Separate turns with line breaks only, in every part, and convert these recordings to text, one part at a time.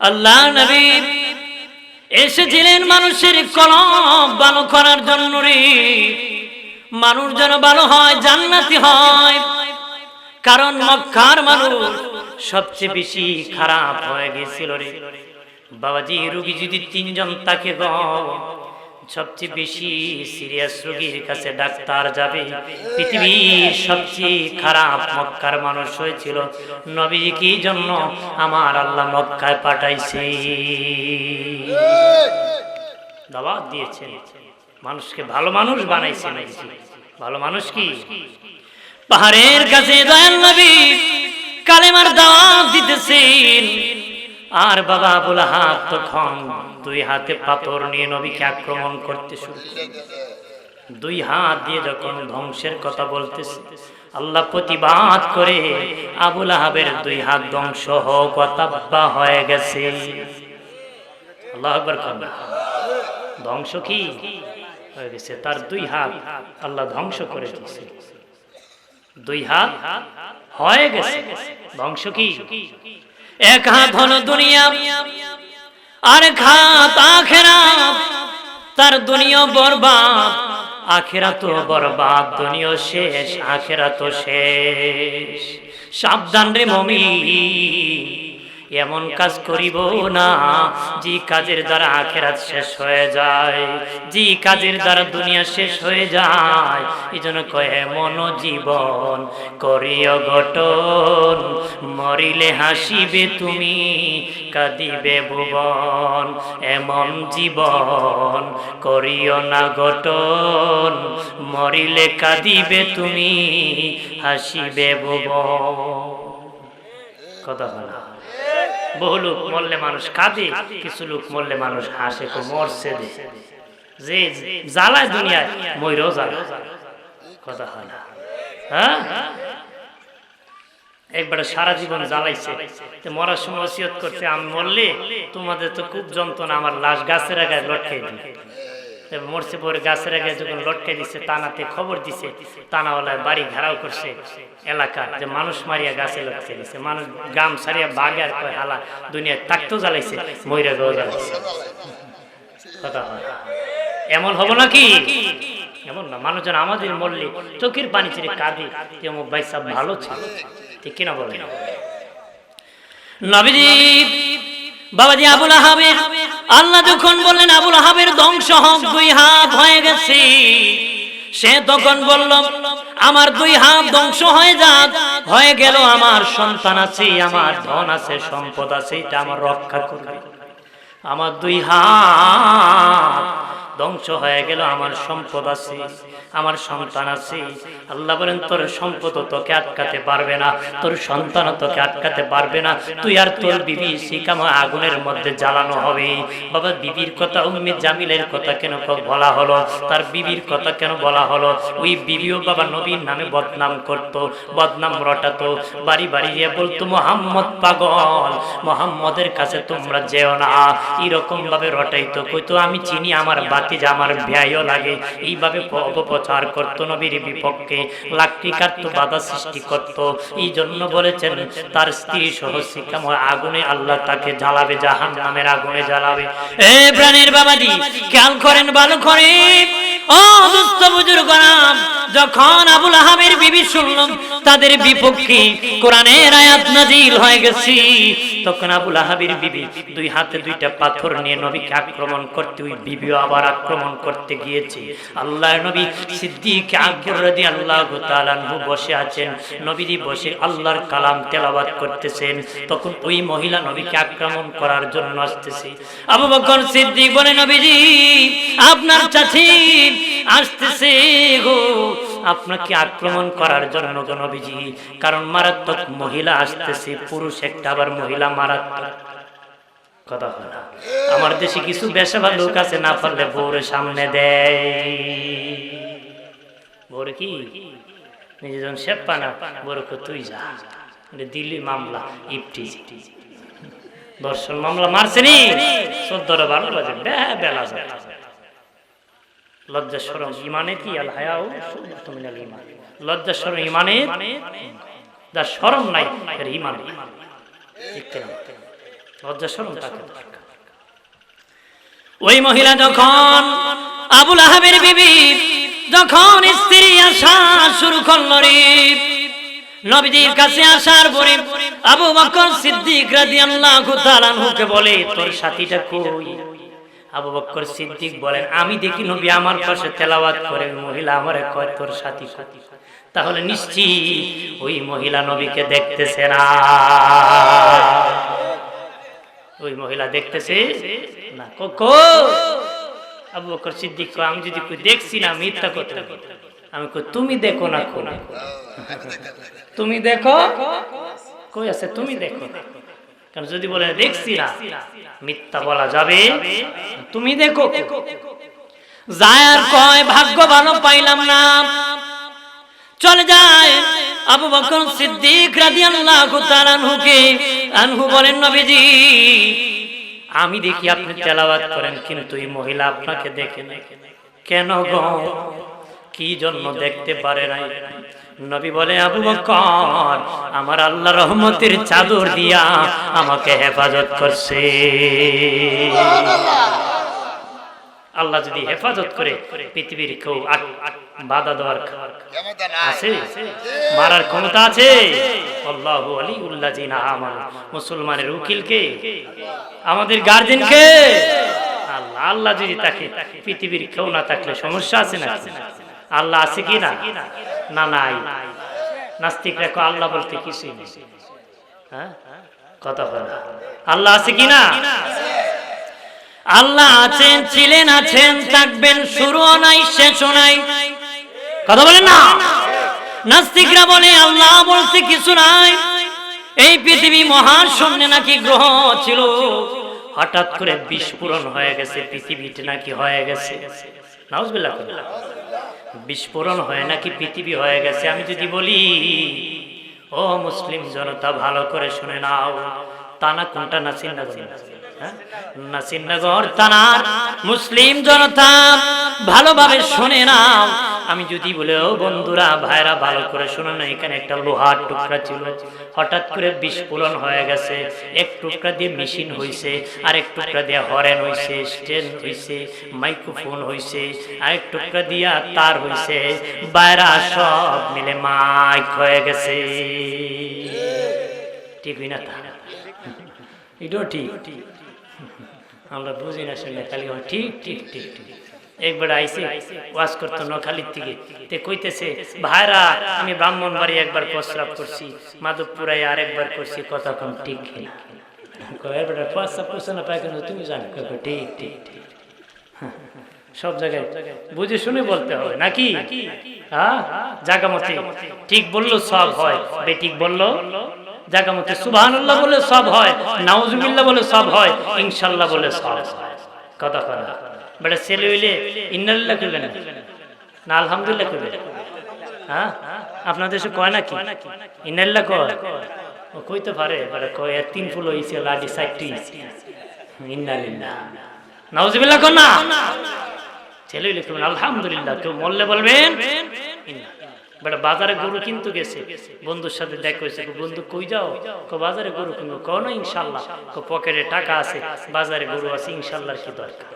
আল্লাহ নবী এসেছিলেন মানুষের কলম ভালো করার জন্য রে। মানুষ যেন ভালো হয়, জান্নাতি হয়। কারণ মক্কার মানুষ সবচেয়ে বেশি খারাপ হয়ে গেছিল রে। বাবাজি রুগী যদি তিনজন তাকে গ সবচেয়ে বেশি সিরিয়াস রোগীর কাছে ডাক্তার যাবে। পৃথিবীর সবচেয়ে খারাপ মক্কার মানুষ হয়েছিল। নবী কি জন্য আমার আল্লাহ মক্কায় পাঠাইছে। দাওয়াত দিয়েছেন। মানুষকে ভালো মানুষ বানাইছে নাকি ভালো মানুষ কি? পাহাড়ের কাছে দয়াল নবী কালেমার দাওয়াত দিতেছেন। আর বাবা আবুল হাত তখন দুই হাতে পাথর নিয়ে নবীকে আক্রমণ করতে শুরু দুই হাত দিয়ে যখন ধ্বংসের কথা বলতেছে, আল্লাহ প্রতিবাদ করে আবুল আহাবের দুই হাত ধ্বংস হোক অতাব্বা হয়ে গেছে। আল্লাহ আকবার খান ধ্বংস কি? হয়ে গেছে। তার দুই হাত আল্লাহ ধ্বংস করে দিয়েছে। দুই হাত হয়ে গেছে। ধ্বংস কি? এক হাত হলো দুনিয়া আর খাত আখেরা। তার দুনিয়া বরবাদ আখেরা তো বরবাদ, দুনিয়া শেষ আখেরা তো শেষ। সাবধান রে মমি এমন কাজ করিব না। যে কাজের দ্বারা আখেরাত শেষ হয়ে যায়। যে কাজের দ্বারা দুনিয়া শেষ হয়ে যায়। এই জন্য কয়ে মন জীবন করিও গঠন মরিলে হাসিবে তুমি কাঁদিবে ভুবন। এমন জীবন করিও না গঠন মরিলে কাঁদিবে তুমি হাসিবে ভুবন। কথা বলা বহু লোক মরলে মানুষ কাঁদে, কিছু লোক মরলে মানুষ হাসে, তো মরছে যে জ্বালায় দুনিয়ায় ময়ূরও জ্বালা কথা হয় না। হ্যাঁ? একবারে সারা জীবন জ্বালাইছে। মরার সময় করছে, আমি মরলে তোমাদের তো খুব যন্ত্রণা, আমার লাশ গাছের আগায় লটকাই দিই এবার গাছের আগে যখন লটকাই দিছে, তানাতে খবর দিছে তানাওয়ালায় বাড়ি ঘেরাও করছে। এলাকা যে মানুষ মারিয়া গাছে লটকে দিছে, মানুষ গ্রাম সারিয়া বাগে আর কয় হালা দুনিয়ায় তাকতো জ্বালাইছে ময়রা গো জ্বালাইছে। কথা হয়। এমন হব নাকি? এমন না, মানুষজন আমাদের মরলে চোখের পানি ছেড়ে কাঁদে তেমন ভাই সব ভালো ছিল। ঠিক কিনা বলে নবীজি বাবাজি আবুল আহাবে আল্লাহ যখন বললেন, আবুল হাবের ধ্বংস হোক, দুই হাত হয়ে গেছে। সে তখন বলল, আমার দুই হাত ধ্বংস হয়ে যাক, হয়ে গেল আমার সন্তান আছে, আমার ধন আছে, সম্পদ আছে, এটা আমার রক্ষা করবে। আমার দুই হাত ধ্বংস হয়ে গেল, আমার সম্পদ আছে, আমার সন্তান আছে। আল্লাহ বলেন, তোর সম্পদ তোকে আটকাতে পারবে না, তোর সন্তান তোকে আটকাতে পারবে না। তুই আর তোর বিবি শিকামা আগুনের মধ্যে জ্বালানো হবে। বাবা, বিবির কথা, উম্মে জামিলের কথা কেন বলা হলো? তার বিবির কথা কেন বলা হলো? ওই বিবিও বাবা নবীর নামে বদনাম করত, বদনাম রটাতো। বাড়ি বাড়ি গিয়ে বলতো, মোহাম্মদ পাগল, মোহাম্মদের কাছে তোমরা যেও না। এরকম ভাবে রটাইতো। কইতো, আমি চিনি আমার বাতি যে আমার ব্যয়ও লাগে, এইভাবে অপপ্রচার করতো নবীর বিপক্ষে লাকড়ি কাটতো, বাধা সৃষ্টি করত। এই জন্য বলেছেন, তার স্ত্রী সহ শিকাময় আগুনে আল্লাহ তাকে জ্বালাবে জাহান নামের আগুনে জ্বালাবে। এ প্রাণের বাবাজি, খেয়াল করেন, ভালো করে। ও দুস্থ বুজুর্গরাম যখন আবুল আহাবের বিবি শুনলাম তাদের বিপক্ষে কোরআনের আয়াত নাজিল হয়ে গেছে। তখন আবুল আহাবের বিবি দুই হাতে দুইটা পাথর নিয়ে নবীকে আক্রমণ করতে, ওই বিবিও আবার আক্রমণ করতে গিয়েছে। আল্লাহ নবী সিদ্দিক আকবর রাদি আল্লাহ তাআলাহু বসে আছেন। নবীজি বসে আল্লাহর কালাম তেলাওয়াত করতেছেন। তখন ওই মহিলা নবীকে আক্রমণ করার জন্য আসতেছে। আবু বকর সিদ্দিক বলে, নবীজি, আপনার চাচি আসতেছে গো। আপনাকে আক্রমণ করার জন্য নবীজি। কারণ মারাত্মক মহিলা আসতেছে, পুরুষ একটা আবার মহিলা মারাত্মক। কথা আমার দেশে কিছু বেশাবার লোক আছে, না পারলে বউরে সামনে দেয়। বউরে কি? নিজেজন শেপ পানা বউরকে তুই যা। দিল্লি মামলা ইফটি দর্শন মামলা মারছেনি চোদ্দটা বারো বাজে বেলা লজ্জা সরম, ইমানে কি? আল হায়াও মিনাল ইমান লজ্জা সরম, ইমানে? যার সরম নাই ইমান ঠিক? ওই মহিলা যখন আবুল আহাবের বিবি, যখন স্ত্রী আসা শুরু করল রে, নবীজির কাছে আসার পরে আবু বকর সিদ্দিক রাদিয়াল্লাহু তাআলা আনহুকে বলে, তোর সাথীটা কই? আবু বকর সিদ্দিক বলেন, আমি দেখি নবী আমার পাশে তেলাওয়াত করে মহিলা আমারে কয়, তোর সাথী সাথী তাহলে নিশ্চিত ওই মহিলা নবীকে দেখতেছে না। ওই মহিলা দেখতেছে, না কোকো আবু বকর সিদ্দিক আমি যদি দেখছি না মিথ্যা কথা আমি তুমি দেখো না কোন তুমি দেখো? কই আছে, তুমি দেখো। কারণ যদি বলে দেখছি না, মিথ্যা বলা যাবে? তুমি দেখো যায় আর কয় ভাগ্য ভালো পাইলাম না। চলে যায় আবু বকর সিদ্দিক রাদিয়াল্লাহু তাআলা আনহুকে, আনহু বলেন, নবীজি, আমি দেখি আপনি তেলাওয়াত করেন, কিন্তু এই মহিলা আপনাকে দেখে নাই। কেন গো? কি জন্য দেখতে পারে নাই? নবী বলে, আবু বকর, আমার আল্লাহ রহমতের চাদর দিয়া আমাকে হেফাজত করছে। আল্লাহ যদি হেফাজত করে পৃথিবীর কেউ বাধা দেওয়ার আছে? মারার ক্ষমতা আছে? মুসলমানের উকিলকে? আমাদের গার্জেনকে আল্লাহ আল্লাহ যদি তাকে পৃথিবীর কেউ না থাকলে সমস্যা আছে না আল্লাহ আছে কি না? না নাই। নাস্তিকরা কয় আল্লাহ বলতে কিছুই নেই। হ্যাঁ? কথা বলে। আল্লাহ আছে কি না? আল্লাহ আছেন, ছিলেন, আছেন, থাকবেন, শুরুও নাই, শেষও নাই। কথা বলেন না? নাস্তিকরা বলে, আল্লাহ বলছে কিছু নাই। এই পৃথিবী মহাশূন্য নাকি গ্রহ ছিল। হঠাৎ করে বিস্ফোরণ হয়ে গেছে, পৃথিবীতে নাকি হয়ে গেছে। নাউজবিল্লাহ বিস্ফোরণ হয়ে নাকি পৃথিবী হয়ে গেছে, আমি যদি বলি, ও মুসলিম জনতা, ভালো করে শুনে নাও। তানা কোনটা নাসির হ্যাঁ? নাসিরনগর থানার মুসলিম জনতা, ভালোভাবে শুনে নাও। আমি যদি বলে ও বন্ধুরা, ভাইরা, ভালো করে শুনে না এখানে একটা লোহার টুকরা ছিল। হঠাৎ করে বিস্ফোরণ হয়ে গেছে। এক টুকরা দিয়ে মেশিন আর এক টুকরা দিয়ে হরেন হইছে, স্টেন হইছে, মাইক্রোফোন আর এক টুকরা দিয়া তার হইছে। বাইরা সব মিলে মাইক হয়ে গেছে। ঠিক না তা? এটাও ঠিক ঠিক। আমরা বুঝি না শুনে খালি হয়, ঠিক ঠিক ঠিক ঠিক। একবার আইসি ওয়াজ করতো নখালির থেকে তে কইতেছে ভাইরা আমি ব্রাহ্মণ বাড়ি একবার প্রস্রাব করছি মাধবপুরায় আরেকবার করছি কথা কম ঠিক না ঠিক ঠিক ঠিক সব জায়গায় বুঝে শুনে বলতে হবে নাকি? হ্যাঁ ঠিক বলল সব হয় বেঠিক বলল জাগা মতে সুবহানাল্লাহ বলে সব হয়, নাউজুবিল্লাহ বলে সব হয় ইনশাল্লাহ বলে সব কথা কথা বেটা ছেলে হইলে ইন্নালিল্লাহ করবে না? না, আলহামদুলিল্লাহ করবে হ্যাঁ? আপনাদের দেশে কয় নাকি? ইন্নালিল্লাহ কয়? ও কইতে পারে, বেটা কয় তিন ফুল হইছে, লাডি সাইটটি ইন্নালিল্লাহ। নাউজুবিল্লাহ কর না। ছেলে লিখবেন আলহামদুলিল্লাহ, কেউ মরলে বলবেন ইন্না। বেটা বাজারে গরু কিনতে গেছে। বন্ধুর সাথে দেখা হয়েছে বন্ধু, কই যাও? কো, বাজারে গরু কিনবো। কো, না ইনশাল্লাহ কো, পকেটে টাকা আছে, বাজারে গরু আছে ইনশাল্লাহ কি দরকার?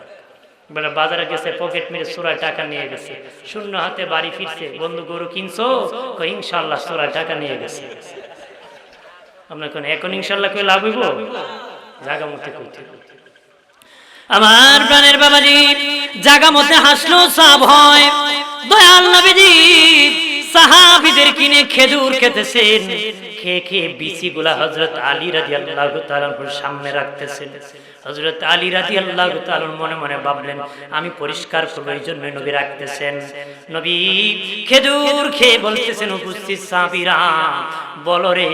এখন ইনশাল্লাহ কই লাভ জাগা মতে আমার প্রাণের বাবাজি, জাগা মতে হাসলো, সব হয়। দয়াল সাহাবিদের কিনে খেজুর খেতেছেন। খেয়ে খেয়ে বিচি গুলা হজরত আলী রাজি আল্লাহ সামনে রাখতেছেন। হজরত আলী রাজি আল্লাহ মনে মনে ভাবলেন, আমি পরিষ্কার করব এই জন্য নবী রাখতেছেন। নবী খেজুর খেয়ে বলতেছেন, উপস্থিত সাবিরা বলো রে,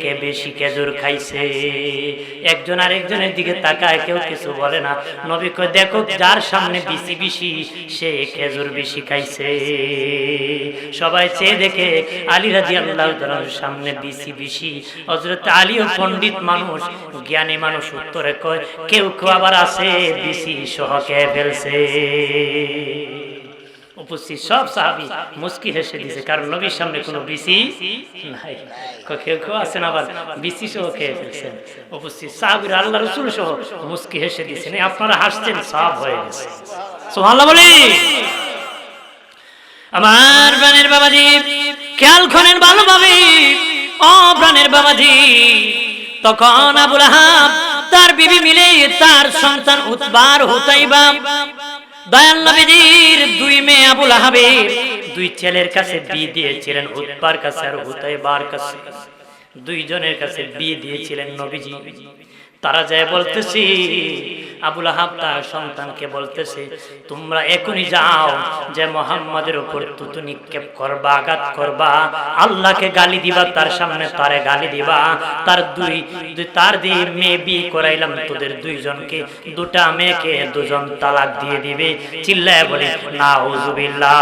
কে বেশি খেজুর খাইছে? একজন আরেকজনের দিকে তাকায়, কেউ কিছু বলে না। নবী কয়, দেখো, যার সামনে বেশি বেশি সে খেজুর বেশি খাইছে। সবাই চেয়ে দেখে আলী রাজি আল্লাহ সামনে বেশি বেশি হজরত আলীও পণ্ডিত মানুষ, জ্ঞানী মানুষ উত্তরে কয়, কেউ কেউ আবার আছে বেশি সহকে ফেলছে। উপস্থিত সব সাহাবি মুস্কি হেসে দিছে, কারণ নবীর সামনে কোনো বিসি নাই। কেউ কেউ আছেন আবার বিসি সহ খেয়ে ফেলছেন? উপস্থিত সাহাবির আল্লাহ রসুল সহ মুস্কি হেসে দিয়েছেন আপনারা হাসছেন, সব হয়ে গেছে। সুবহানাল্লাহ বলি আমার প্রাণের বাবাজি, খেয়াল করেন ভালোভাবে। ও প্রাণের বাবাজি, তখন আবুল আহাব তার বিবি মিলে তার সন্তান উৎবার হুতাইবা। দয়াল নবীজির দুই মেয়ে আবুল আহাবের দুই ছেলের কাছে বিয়ে দিয়েছিলেন, উৎবার কাছে আর কাছে। দুইজনের কাছে বিয়ে দিয়েছিলেন নবীজি। তারা যায় বলতেছি, আবুল আহাব তার সন্তানকে বলতেছে, তোমরা এখনই যাও যে মোহাম্মদের উপর তুতু নিক্ষেপ করবা, আঘাত করবা, আল্লাহকে গালি দিবা, তার সামনে তারে গালি দিবা, তার দুই তার দিয়ে মেয়ে বিয়ে করাইলাম, তোদের দুইজনকে, দুটা মেয়েকে দুজন তালাক দিয়ে দিবে, চিল্লায় বলে না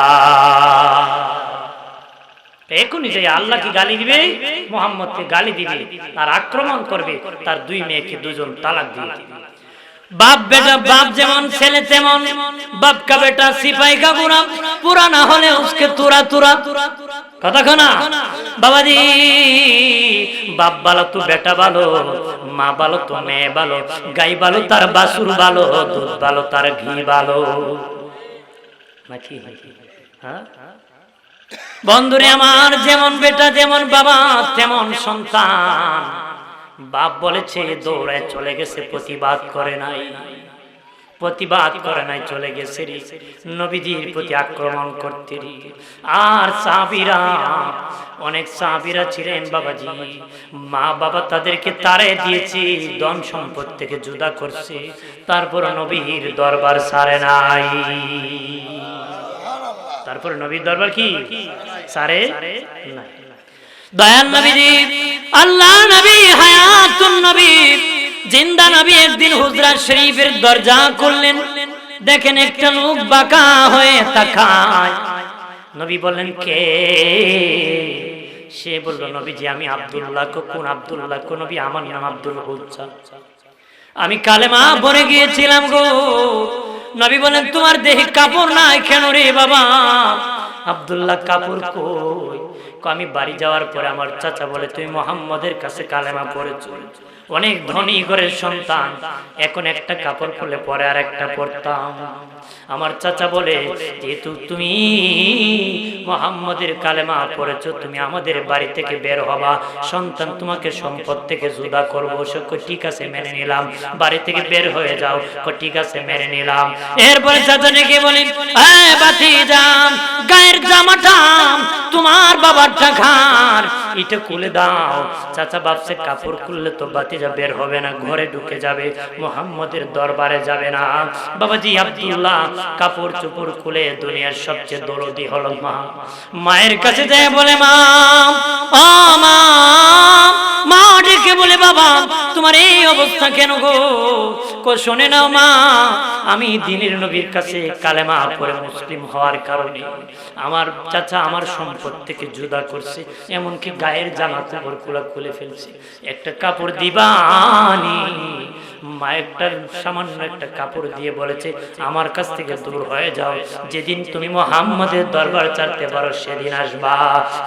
এখনই যে আল্লাহ কি গালি দিবে মোহাম্মদকে গালি দিবে আর আক্রমণ করবে তার দুই মেয়েকে দুজন তালাক দিয়ে দিবে। বাপ বেটা বাপ যেমন ছেলে তেমন বাপ কা বেটা সিপাই কা বুড়া পুরানা হলে উসকে তুরা তুরা। কথা খানা বাবাজি বাপ ভালো তো বেটা ভালো মা ভালো তো মেয়ে ভালো গাই ভালো তার বাসুর ভালো দুধ ভালো। তার ঘি ভালো। নাকি? হ্যাঁ বন্ধুরে আমার, যেমন বেটা, যেমন বাবা, তেমন সন্তান। বাপ বলেছে, দৌড়ায় চলে গেছে, প্রতিবাদ করে নাই। প্রতিবাদ করে নাই, চলে গেছে নবীজির প্রতি আক্রমণ করতে আর সাবিরা অনেক সাবিরা ছিলেন বাবাজি। মা বাবা তাদেরকে তারে দিয়েছে, ধন সম্পদ থেকে জুদা করছে। তারপর নবীর দরবার সারে নাই। তারপর নবীর দরবার কি? সারে? দয়াল নবীজি আল্লাহ নবী হায়াতুন নবী। জিন্দা নবী একদিন হুজরা শরীফের দরজা করলেন দেখেন একটা লোক বাঁকা হয়ে তাকায়। নবী বললেন কে? সে বলল নবীজি আমি আব্দুল্লাহ কোন আব্দুল্লাহ কোন নবী আমার নাম আব্দুল আমি কালেমা পরে গিয়েছিলাম গো। নবী বলেন, তোমার দেহে কাপড় নাই কেন রে বাবা? আব্দুল্লাহ, কাপড় কই? আমি বাড়ি যাওয়ার পরে আমার চাচা বলে তুমি মোহাম্মদের কাছে কালেমা পড়েছ। অনেক ধনী ঘরের সন্তান। এখন একটা কাপড় খুলে পরে আর একটা পরতাম। আমার চাচা বলে, যেহেতু তুমি মোহাম্মদের কালেমা পড়েছ, তুমি আমাদের বাড়ি থেকে বের হবা। সন্তান তোমাকে সম্পদ থেকে জুদা করব। সে ঠিক আছে, মেনে নিলাম। বাড়ি থেকে বের হয়ে যাও। ঠিক আছে, মেনে নিলাম। এরপরে চাচা ডেকে বলেন বাতি যাম গায়ের জামাটা তোমার বাবার টাকার এটা খুলে দাও। চাচা বাপসে কাপড় খুললে তো বাতিজা বের হবে না, ঘরে ঢুকে যাবে, মোহাম্মদের দরবারে যাবে না। বাবাজি আব্দুল্লাহ কাপড় চুপড় খুলে দুনিয়ার সবচেয়ে দরদি হলো মা। মায়ের কাছে যায় বলে, মা মা মা ডেকে বলে, বাবা, তোমার এই অবস্থা কেন গো? শোনে নাও মা, আমি দিনের নবীর কাছে কালেমা পরে মুসলিম হওয়ার কারণে আমার চাচা আমার সম্পদ থেকে জুদা করছে, এমনকি গায়ের জামা কাপড় খুলে খুলে ফেলছে। একটা কাপড় দিবানি মা একটা সামান্য একটা কাপড় দিয়ে বলেছে, আমার কাছ থেকে দূর হয়ে যাও। যেদিন তুমি মোহাম্মদের দরবার চাটতে পারো, সেদিন আসবা।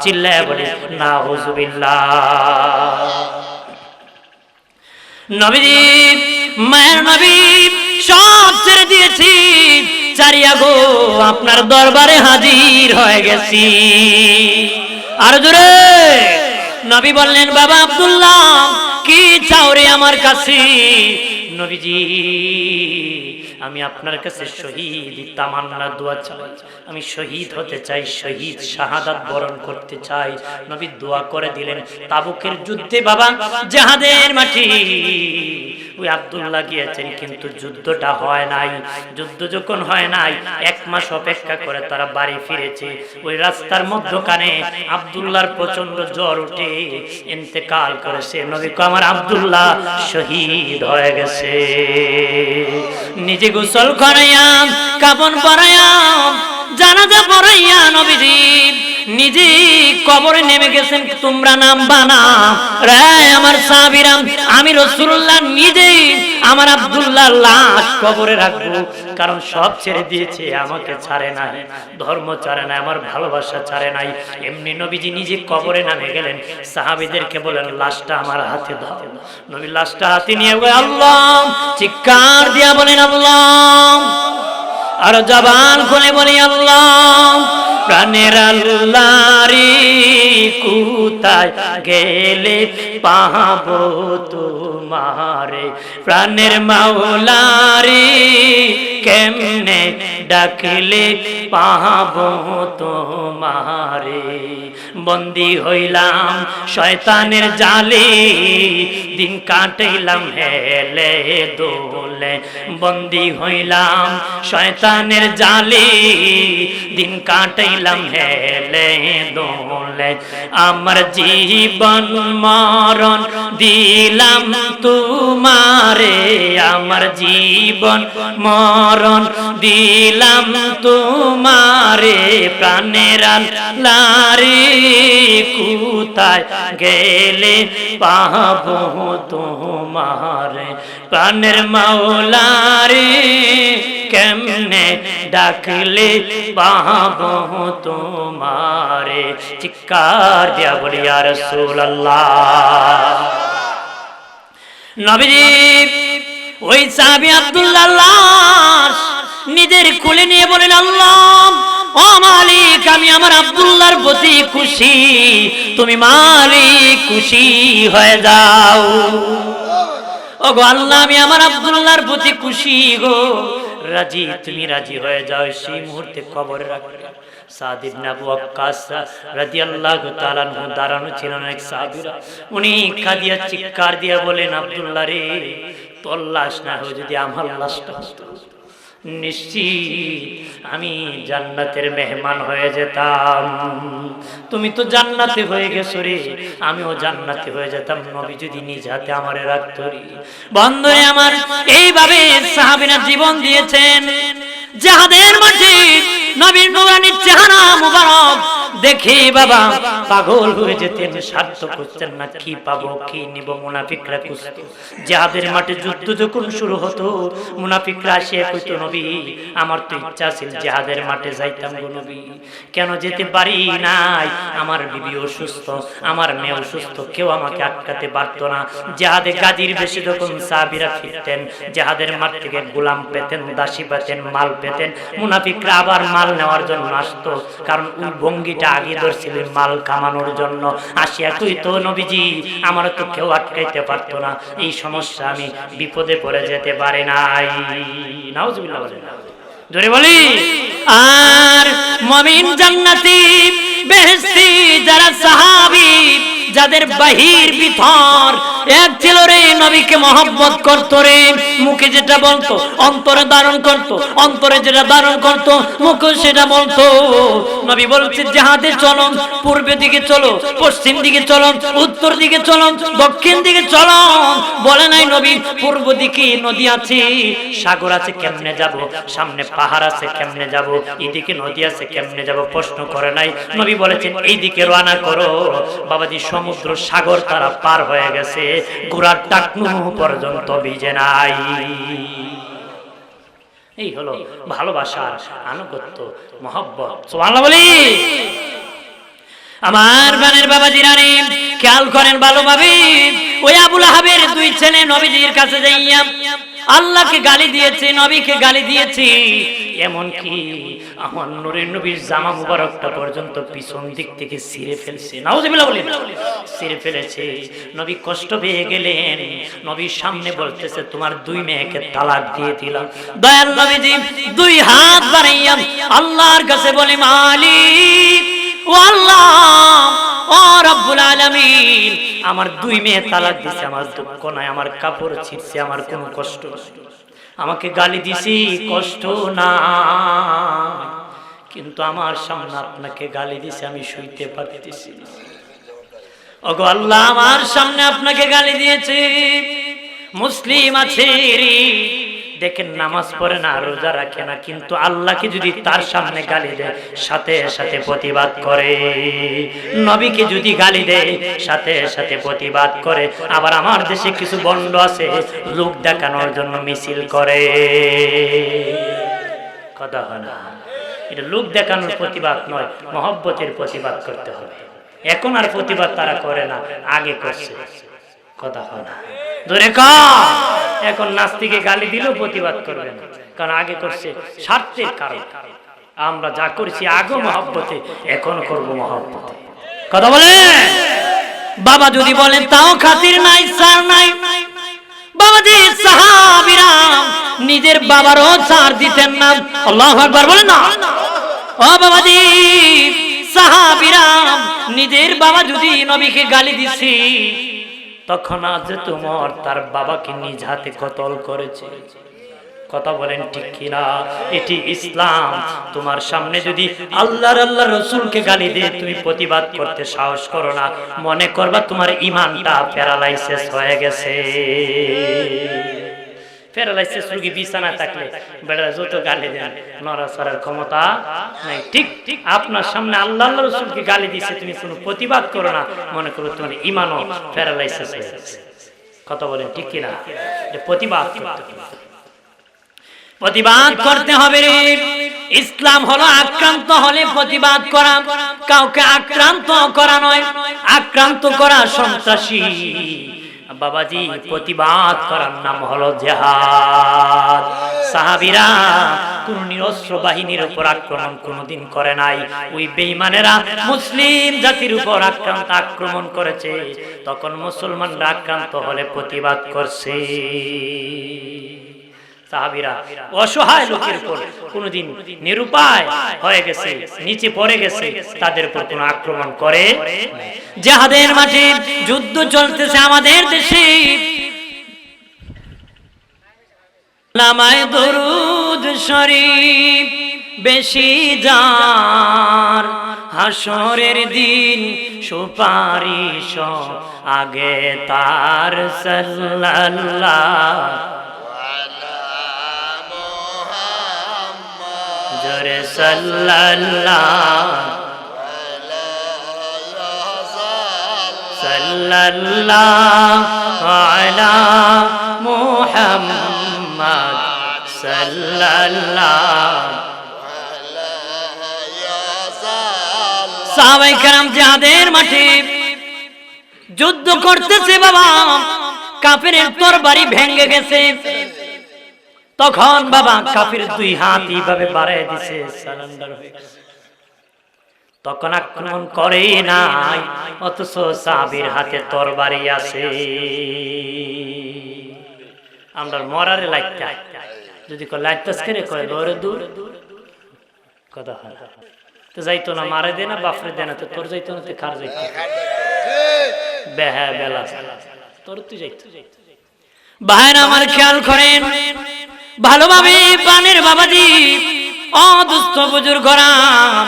চিল্লায় বলে না হুজুবিল্লাহ নবীজি, মায়ের নবী সব ছেড়ে দিয়েছি। চারিয়া গো আপনার দরবারে হাজির হয়ে গেছি। আর জোরে নবী বললেন, বাবা আব্দুল্লাহ কি চাও রে আমার কাছে? নবীজি আমি আপনার কাছে শহীদ তামান্না দোয়া চাই। আমি শহীদ হতে চাই, শহীদ শাহাদাত বরণ করতে চাই। নবী দোয়া করে দিলেন, তাবুকের যুদ্ধে বাবা, জাহাদের মাটি। ওই আব্দুল্লাহ গিয়েছেন, কিন্তু যুদ্ধটা হয় নাই। যুদ্ধ যখন হয় নাই, এক মাস অপেক্ষা করে তারা বাড়ি ফিরেছে। ওই রাস্তার মধ্যখানে আব্দুল্লাহর প্রচণ্ড জ্বর উঠে ইন্তেকাল করেছে, নবী কো আমার আব্দুল্লাহ শহীদ হয়ে গেছে। নিজে গোসল করাইয়া কাপন পরাইয়া জানাজা পরাইয়া নবীজি নিজে কবরে নেমে গেছেন, তোমরা নামবা না রে আমার সাহাবীরা আমি রাসূলুল্লাহ নিজে আমার আব্দুল্লাহ লাশ কবরে রাখব, কারণ সব ছেড়ে দিয়েছে, আমাকে ছাড়ে না ধর্ম ছাড়ে না আমার ভালোবাসা ছাড়ে নাই। এমনি নবীজি নিজে কবরে নামে গেলেন, সাহাবীদেরকে বলেন লাশটা আমার হাতে দাও। নবী লাশটা হাতে নিয়ে বলে আল্লাহ, চিৎকার দিয়া বলেন, আল্লাহ। আর জবান খুলে বলি, আল্লাহ। প্রাণের আল্লাহরি কুতায় গেলে পাহাবো তোমারে। প্রাণের মাওলারি কেমনে ডাকলে পাহাবো তোমারে। বন্দি হইলাম শয়তানের জালে, দিন কাটাইলাম হেলে দোলে। বন্দি হইলাম শয়তানের জালে, দিন কাটাইলাম হেলে দোলে, আমার জীবন মরণ দিলাম তোমারে, আমার জীবন মরণ দিলাম তোমারে, প্রাণের লারে কুতায় গেলে পাবো তোমারে? প্রাণের মাওলারে কেমনে ডাকলে পাবো তোমারে চিৎকার দিয়া বলি আর নবীজি, ওই সাহাবী আব্দুল্লাহ নিজের কোলে নিয়ে বলেন, আল্লাহ, ও মালিক, আমি আমার আব্দুল্লাহর প্রতি খুশি। তুমি মালিক, খুশি হয়ে যাও। ও গো আল্লাহ, আমি আমার আব্দুল্লাহর প্রতি খুশি গো। রাজি, তুমি রাজি হয়ে যাও, সেই মুহূর্তে কবর রাখবে। এক উনি চিৎকার দিয়া বলেন আব্দুল্লাহ রে, তোর লাশ না হয় যদি আমার লাশটা হতো। নিশ্চিত আমি জান্নাতের মেহমান হয়ে যেতাম। তুমি তো জান্নাতে হয়ে গেছো রে, আমিও জান্নাতে হয়ে যেতাম। নবী যদি নিজ হাতে আমারে রাখতো রে। বন্ধুরে আমার, এইভাবে সাহাবিনা জীবন দিয়েছেন। জাহাদের মাঝে নবীর নুরানির চেহারা মুবারক। দেখে বাবা, পাগল হয়ে যেতেন স্বার্থ করছেন না, কি পাবো, কি নিব মুনাফিকরা খুঁজতো যাদের মাঠে যুদ্ধ যখন শুরু হতো, মুনাফিকরা আসিয়া কইতো, নবী, আমার তো ইচ্ছা ছিল জেহাদের মাঠে যাইতাম গো নবী। কেন যেতে পারি নাই? আমার বিবি অসুস্থ, আমার মেয়ে অসুস্থ, কেউ আমাকে আটকাতে পারতো না। জেহাদে গাজীর বেশি যখন সাহাবিরা ফিরতেন, জেহাদের মাঠ থেকে গোলাম পেতেন, দাসী পেতেন, মাল পেতেন মুনাফিকরা আবার মাল নেওয়ার জন্য আসতো, কারণ ওই ভঙ্গিটা আগে ধরছিলেন মাল কামানোর জন্য। আসিয়া তুই তো নবীজি, আমার তো কেউ আটকাইতে পারতো না, এই সমস্যা আমি বিপদে পড়ে যেতে পারে নাই। নাউজুবিল্লাহ বলেন। জোরে বলি। আর মমিন জান্নাতি বেহেশতি যারা সাহাবী যাদের বাহির ভিতর এক ছিল রে, নবীকে মহব্বত করতো রে। মুখে যেটা বলতো, অন্তরে ধারণ করতো, অন্তরে যেটা ধারণ করতো মুখে সেটা বলতো। নবী বলছে, জাহাদে চলন, পূর্বে দিকে চলো, পশ্চিম দিকে চলন, উত্তর দিকে চলন, দক্ষিণ দিকে চলন। বলে নাই নবী, পূর্ব দিকে নদী আছে, সাগর আছে, কেমনে যাব? সামনে পাহাড় আছে, কেমনে যাব? এদিকে নদী আছে, কেমনে যাব? প্রশ্ন করে নাই। নবী বলেছেন, এইদিকে রওনা করো। বাবাজি সমুদ্র সাগর তারা পার হয়ে গেছে। গোড়ার টাকনু পর্যন্ত ভিজে নাই। এই হলো ভালোবাসার আনুগত্য, মহব্বত। বলি। আমার বানের বাবা জিরানি খেয়াল করেন ভালোভাবে। ওই আবুল আহাবের দুই ছেলে নবীজির কাছে যাইয়া আল্লাহকে গালি দিয়েছে নবীকে গালি দিয়েছে। এমন কি আমার নূরের নবীর জামা মুবারকটা পর্যন্ত পিছন দিক থেকে ছিঁড়ে ফেলছে। নাউজুবিল্লাহ বলেন ছিঁড়ে ফেলেছে। নবী কষ্ট পেয়ে গেলেন। নবীর সামনে বলতেছে তোমার দুই মেয়েকে তালাক দিয়ে দিলাম। দয়াল নবীজি দুই হাত বাড়াইয়া আল্লাহর কাছে বলে মালিক ও আল্লাহ আমার দুই মেয়ে তালাক দিছে, আমার দুঃখ নাই, আমার কাপড় ছিঁড়ছে, আমার কোনো কষ্ট আমাকে গালি দিছি, কষ্ট না কিন্তু আমার সামনে আপনাকে গালি দিছে, আমি শুইতে পারতেছি না। ওগো আল্লাহ, আমার সামনে আপনাকে গালি দিয়েছে। মুসলিম আছে দেখেন নামাজ পড়ে না, রোজা রাখে না, কিন্তু আল্লাহকে যদি তার সামনে গালি দেয়, সাথে সাথে প্রতিবাদ করে। নবীকে যদি গালি দেয়, সাথে সাথে প্রতিবাদ করে। আবার আমার দেশে কিছু বন্ড আছে, লোক দেখানোর জন্য মিছিল করে। কথা হয় না। এটা লোক দেখানোর প্রতিবাদ নয়, মহব্বতের প্রতিবাদ করতে হবে। এখন আর প্রতিবাদ তারা করে না, আগে করছে। কথা হয় না। ধরে কা এখন নাস্তিকে গালি দিলেও প্রতিবাদ করবে না। কারণ আগে করছে স্বার্থের কারণ। আমরা যা করছি আগে মহব্বতে, এখন করব মহব্বতে। কথা বলে বাবা যদি বলেন, তাও খাতির নাই সার নাই। নিজের বাবারও ছাড় দিতেন না। আল্লাহ আকবার, বলেন না। ও বাবাজি সাহাবিরা, নিজের বাবা যদি নবীকে গালি দিছি তখন আজ তোমার তার বাবাকে নিজ হাতে কতল করেছে। কথা বলেন ঠিক কিনা? এটি ইসলাম। তোমার সামনে যদি আল্লাহর আল্লাহ রসুলকে গালি দিয়ে তুমি প্রতিবাদ করতে সাহস করো না, মনে করবা তোমার ইমানটা প্যারালাইসিস হয়ে গেছে। প্যারালাইসিস রোগী বিছানা থাকলে বেড়া যত গালি দেন, নড়াচড়ার ক্ষমতা নাই। ঠিক ঠিক আপনার সামনে আল্লাহ রসুলকে গালি দিচ্ছে তুমি কোনো প্রতিবাদ করো না, মনে করো তোমার ইমানও প্যারালাইসিস হয়ে কথা বলেন, ঠিক কিনা? প্রতিবাদ। প্রতিবাদ করতে হবে রে। ইসলাম হলো আক্রান্ত হলে প্রতিবাদ করা, কাউকে আক্রান্ত করা নয়, আক্রান্ত করা সন্ত্রাসী। বাবাজি, প্রতিবাদ করার নাম হলো জেহাদ। সাহাবিরা কোন নিরস্ত্র বাহিনীর উপর আক্রমণ কোনোদিন করে নাই। ওই বেঈমানেরা মুসলিম জাতির উপর আক্রান্ত আক্রমণ করেছে। তখন মুসলমানরা আক্রান্ত হলে প্রতিবাদ করছে। সাহাবিরা, অসহায় লোকের উপর নিরুপায় হয়ে গেছে, নিচে পড়ে গেছে, তাদের উপর কোনো আক্রমণ করে মাঠে যুদ্ধ চলতেছে আমাদের দেশে। নামায় দরুদ শরীফ বেশি যার হাসরের দিন সুপারিশ আগে তার সাল্লাল্লাহ জোরে সাল্লাল্লাহ সাল্লাল্লাহু আলা মুহাম্মদ সাল্লাল্লাহু সাহাবাই کرام যাদের মাঠে যুদ্ধ করতেছে বাবা কাফেরের তরবারি ভেঙে গেছে তখন বাবা কাফির দুই হাত এইভাবে বাড়াই দিছে সারেন্ডার হয়ে। তখন আক্রমণ করে নাই, অথচ সাবির হাতে তরবারি আছে। আমরা মরারে লাইটটা, যদি কো লাইটটাস করে করে দৌড়ে দূর? কথা হয়। তো যাইতো না, মারে দে না বাফরে দে না, তো তোর যাইতো না, তো কার যাইতো? বেহা বেলা। তোর তুই যাইতো। ভাইরা আমার খেয়াল করেন ভালোভাবে পানের বাবাজি অদুস্থ বুজুর গরাম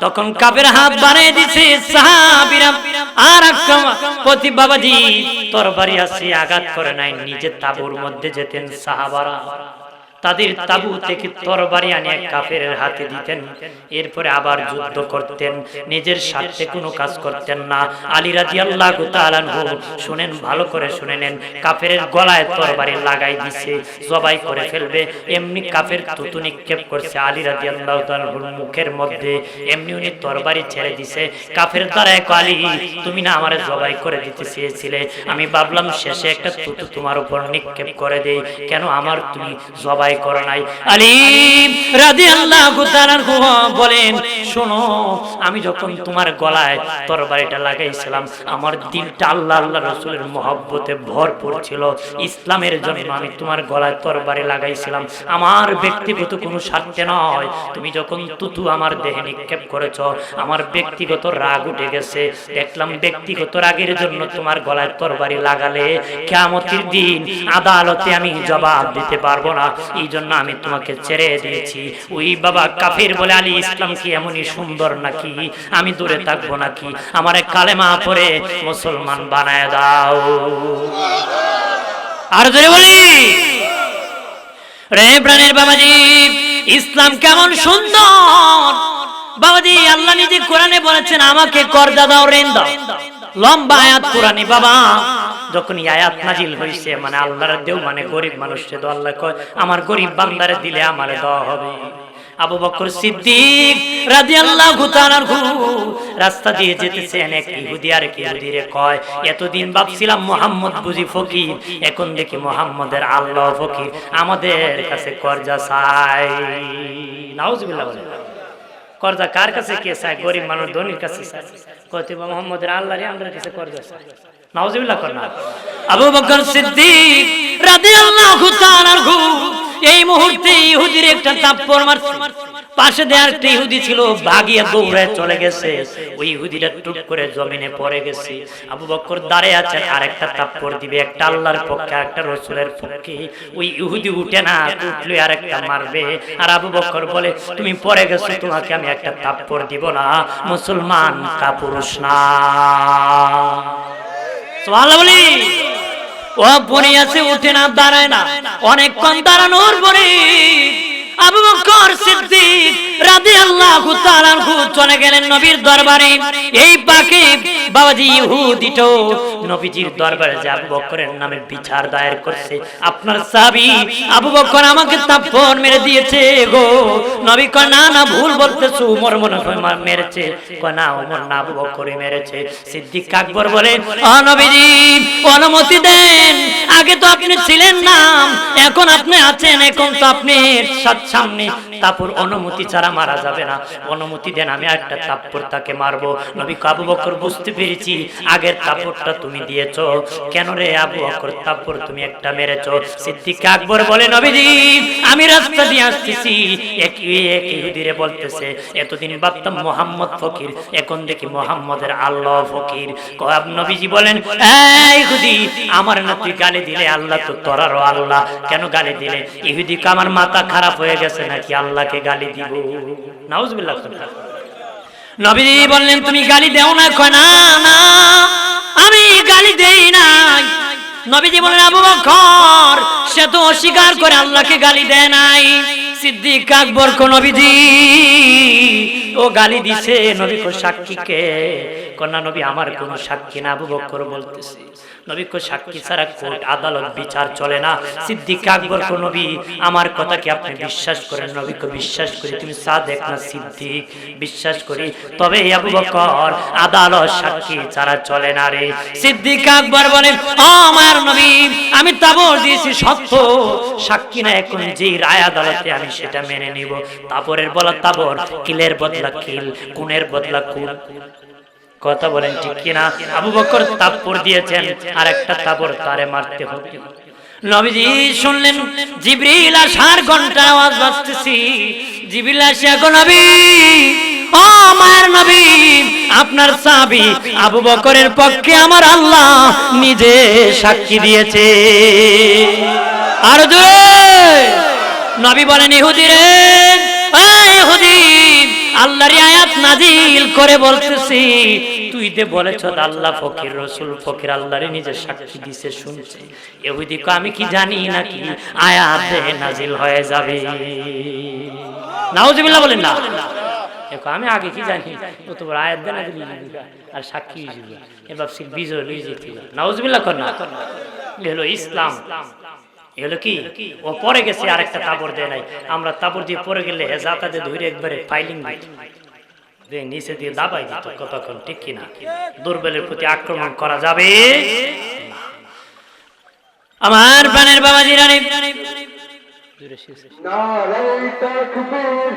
তখন কাপের হাত বাড়িয়ে দিছে সাহাবিরা, আর প্রতি বাবাজি, তরবারি আসি আঘাত করে নাই নিজের তাবুর মধ্যে যেতেন সাহাবারা। তাদের তাবু থেকে তরবারি আনে কাফের হাতে দিতেন। এরপরে আবার যুদ্ধ করতেন। নিজের স্বার্থে কোনো কাজ করতেন না। আলী রাজি আল্লাহ শুনেন, ভালো করে শুনে নেন কাফের গলায় তরবারি লাগাই দিছে, জবাই করে ফেলবে। এমনি কাফের তুতু নিক্ষেপ করছে আলী রাজি আল্লাহ মুখের মধ্যে। এমনি উনি তরবারি ছেড়ে দিছে। কাফের দ্বারা এক আলী, তুমি না আমারে জবাই করে দিতে চেয়েছিলে। আমি ভাবলাম শেষে একটা তুতু তোমার উপর নিক্ষেপ করে দেই। কেন আমার তুমি জবাই করো নাই। আলী রাদিয়াল্লাহু তাআলা বলেন শোনো আমি যখন তোমার গলায় তরবারিটা লাগাইছিলাম আমার দিলটা আল্লাহ আল্লাহ রাসূলের মহব্বতে ভরপুর ছিল। ইসলামের জন্য আমি তোমার গলায় তরবারি লাগাইছিলাম। আমার ব্যক্তিগত কোনো স্বার্থে নয়। তুমি যখন তুতু আমার দেহে নিক্ষেপ করেছ আমার ব্যক্তিগত রাগ উঠে গেছে। দেখলাম ব্যক্তিগত রাগের জন্য তোমার গলায় তরবারি লাগালে কেমতির দিন আদালতে আমি জবাব দিতে পারব না। এই জন্য আমি তোমাকে ছেড়ে দিয়েছি। ওই বাবা কাফির বলে আলী ইসলাম কি এমনই সুন্দর নাকি? আমি দূরে থাকব নাকি? আমারে কালেমা পরে মুসলমান বানায় দাও। আর জোরে বলি, রে প্রাণের বাবাজি, ইসলাম কেমন সুন্দর? বাবাজি, আল্লাহ নিজে কোরআনে বলেছেন, আমাকে কর্দা দাও রেন দাও। লম্বা আয়াত কোরআনে বাবা। যখন আয়াত নাজিল হইছে মানে আল্লাহর দেও মানে গরিব মানুষকে তো আল্লাহ কয়, আমার গরিব বান্দারে দিলে আমারে দেওয়া হবে। আবু বকর সিদ্দিক রাদিয়াল্লাহু তাআলা রাস্তা দিয়ে যেতেছেন এক ইহুদি আর এক ইহুদিরে কয়, এতদিন ভাবছিলাম মোহাম্মদ বুঝি ফকির, এখন দেখি মোহাম্মদের আল্লাহ ফকির, আমাদের কাছে কর্জা চাই। নাউজুবিল্লাহ বলে। কর্জা কার কাছে কে চায়? গরিব মানুষ ধনীর কাছে চায়। কত মোহাম্মদের আল্লাহরে আমাদের কাছে কর্জা চায় পাশে দেয়ার একটা ইহুদি ছিল দৌড়ে চলে গেছে। ওই ইহুদিটা করে জমিনে পড়ে গেছে। আবু বক্কর দাঁড়িয়ে আর একটা তাপ্পর দিবে, একটা আল্লাহর পক্ষে একটা রসুলের পক্ষে। ওই ইহুদি উঠে না, উঠলে আর একটা মারবে। আর আবু বক্কর বলে, তুমি পড়ে গেছো, তোমাকে আমি একটা তাপ্পর দিব না। মুসলমান, কাপুরুষ না। বলি। ও পড়ে আছে উঠে না দাঁড়ায় না। অনেকক্ষণ দাঁড়ানোর পরে আবু বকর সিদ্দিক চলে গেলেন নবীর দরবারে। এই পাকে বাবাজি নবীজির দরবারে যে আবু বকরের নামে বিচার দায়ের করছে। আপনার আবু বকর আমাকে মেরে দিয়েছে গো। নবী কয়, না না, ভুল উমর মনে হয় মেরেছে। কয়, না, উমর না, আবু বকরই মেরেছে। সিদ্দিক আকবর বলে ও নবীজি, অনুমতি দেন। আগে তো আপনি ছিলেন না, এখন আপনি আছেন, এখন তো আপনি সামনে তারপর অনুমতি ছাড়া মারা যাবে না। অনুমতি দেন, আমি একটা তাপ্পর তাকে মারবো। নবী আবু বকর বুঝতে পেরেছি, আগের তাপ্পরটা তুমি দিয়েছ। কেন রে আবু বকর তাপ্পর তুমি একটা মেরেছো? সিদ্দিক আকবর বলে, নবীজি, আমি রাস্তা দিয়ে আসতেছি। এক এক ইহুদিরে বলতেছে, এতদিন ভাবতাম মোহাম্মদ ফকির, এখন দেখি মোহাম্মদের আল্লাহ ফকির। কয়াব নবীজি বলেন, এই ইহুদি আমার না তুই গালি দিলে আল্লাহ তো তোরারও আল্লাহ। কেন গালি দিলে? ইহুদি আমার মাথা খারাপ হয়ে গেছে নাকি আল্লাহকে গালি দিব। নাউজুবিল্লাহ নবীজি বললেন, তুমি গালি দেও না, কয় না না, আমি গালি দেই নাই। নবীজি বলেন আবু বকর, সে তো অস্বীকার করে আল্লাহকে গালি দেয় নাই। সিদ্দিক আকবর কো নবীজি, ও গালি দিছে নবী কো সাক্ষীকে। কন্যা নবী, আমার কোন সাক্ষী না, আবু বকর বলতেছে। নবী কো সাক্ষী ছাড়া কোর্ট, আদালত, বিচার চলে না। সিদ্দিক আকবর কো নবী, আমার কথা কি আপনি বিশ্বাস করেন নবী কো বিশ্বাস করি। তুমি সাদেক না সিদ্দিক? বিশ্বাস করি। তবে আবু বকর, আদালত সাক্ষী ছাড়া চলে না রে। সিদ্দিক আকবর বলেন ও আমার নবী, আমি তাবর দিয়েছি সত্য। সাক্ষী না এখন যে রায় আদালতে আমি সেটা মেনে নিব। বলা তাবর, কিলের বদলা কিল কুনের বদলা কুল কথা বলেন, ঠিক কিনা? আবু বকর তাপর দিয়েছেন আর একটা তাপর তারে মারতে হবে। নবীজি শুনলেন, জিবরিল আসার ঘণ্টা আওয়াজ জিবরিল গো নবী, ও নবী, আপনার সাবি আবু বকরের পক্ষে আমার আল্লাহ নিজে সাক্ষী দিয়েছে। আর জোরে, নবী বলেন, ইহুদি রে ইহুদি আল্লাহর আয়াত নাজিল করে বলতেছি, তুই দে বলেছ আল্লাহ ফকির, রসুল ফকির আল্লাহরে নিজে সাক্ষী দিছে, শুনছে। ইহুদি কো আমি কি জানি নাকি আয়াত নাজিল হয়ে যাবে? নাউজুবিল্লাহ বলেন না। দেখো আমি আগে কি জানি? ও তো আয়াত দেন আর সাক্ষী এবার বিজয় লই নাউজুবিল্লাহ কর না। হলো ইসলাম। এ হলো কি? ও পরে গেছে আরেকটা তাবর দেয় নাই। আমরা তাবর দিয়ে পরে গেলে হেজাতাতে ধরে একবারে ফাইলিং নিচে দিয়ে দাবাই দিত কতক্ষণ ঠিক কিনা? দুর্বলের প্রতি আক্রমণ করা যাবে? আমার প্রাণের বাবাজি রানী।
নারাই তাকবীর